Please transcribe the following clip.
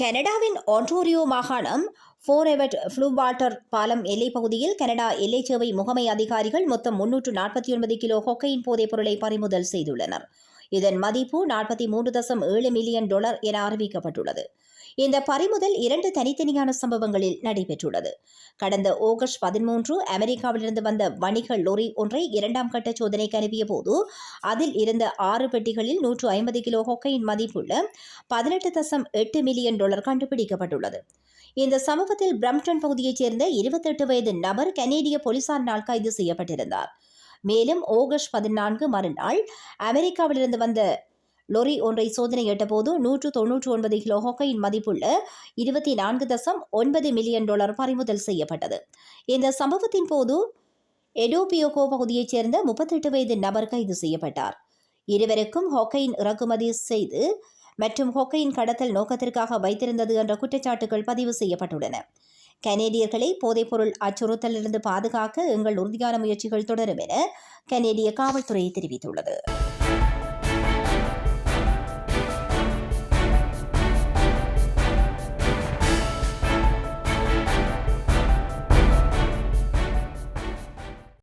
கனடாவின் ஆன்டோரியோ மாகாணம் ஃபோரெவட் ஃப்ளூவாட்டர் பாலம் எல்லைப் பகுதியில் கனடா எல்லை சேவை முகமை அதிகாரிகள் மொத்தம் முன்னூற்று நாற்பத்தி ஒன்பது கிலோ கொக்கையின் போதைப் பொருளை பறிமுதல் செய்துள்ளனர். இதன் மதிப்பு நாற்பத்தி மூன்று தசம் ஏழு மில்லியன் டாலர் என அறிவிக்கப்பட்டுள்ளது. இந்த பறிமுதல் இரண்டு தனித்தனியான சம்பவங்களில் நடைபெற்றுள்ளது. கடந்த ஆகஸ்ட் பதிமூன்று அமெரிக்காவிலிருந்து வந்த வணிக லொரி ஒன்றை இரண்டாம் கட்ட சோதனைக்கு அனுப்பிய போது அதில் இருந்த ஆறு பெட்டிகளில் நூற்று ஐம்பது கிலோ கொக்கையின் மதிப்புள்ள பதினெட்டு தசம் எட்டு மில்லியன் டாலர் கண்டுபிடிக்கப்பட்டுள்ளது. இந்த சம்பவத்தில் பிரம்டன் பகுதியைச் சேர்ந்த இருபத்தெட்டு வயது நபர் கனேடிய போலீசாரினால் கைது செய்யப்பட்டிருந்தார். மேலும் ஆகஸ்ட் பதினான்கு மறுநாள் அமெரிக்காவிலிருந்து வந்த லொரி ஒன்றை சோதனையிட்ட போது நூற்று தொன்னூற்று ஒன்பது கிலோ ஹொக்கையின் மதிப்புள்ள இருபத்தி நான்கு தசம் ஒன்பது மில்லியன் டாலர் பறிமுதல் செய்யப்பட்டது. இந்த சம்பவத்தின் போது எடோபியோகோ பகுதியைச் சேர்ந்த முப்பத்தெட்டு வயது நபர் கைது செய்யப்பட்டார். இருவருக்கும் ஹொக்கையின் இறக்குமதி செய்து மற்றும் ஹொக்கையின் கடத்தல் நோக்கத்திற்காக வைத்திருந்தது என்ற குற்றச்சாட்டுகள் பதிவு செய்யப்பட்டுள்ளன. கனேடியர்களை போதைப்பொருள் அச்சுறுத்தலிலிருந்து பாதுகாக்க எங்கள் உறுதியான முயற்சிகள் தொடரும் என கனேடிய காவல்துறை தெரிவித்துள்ளது.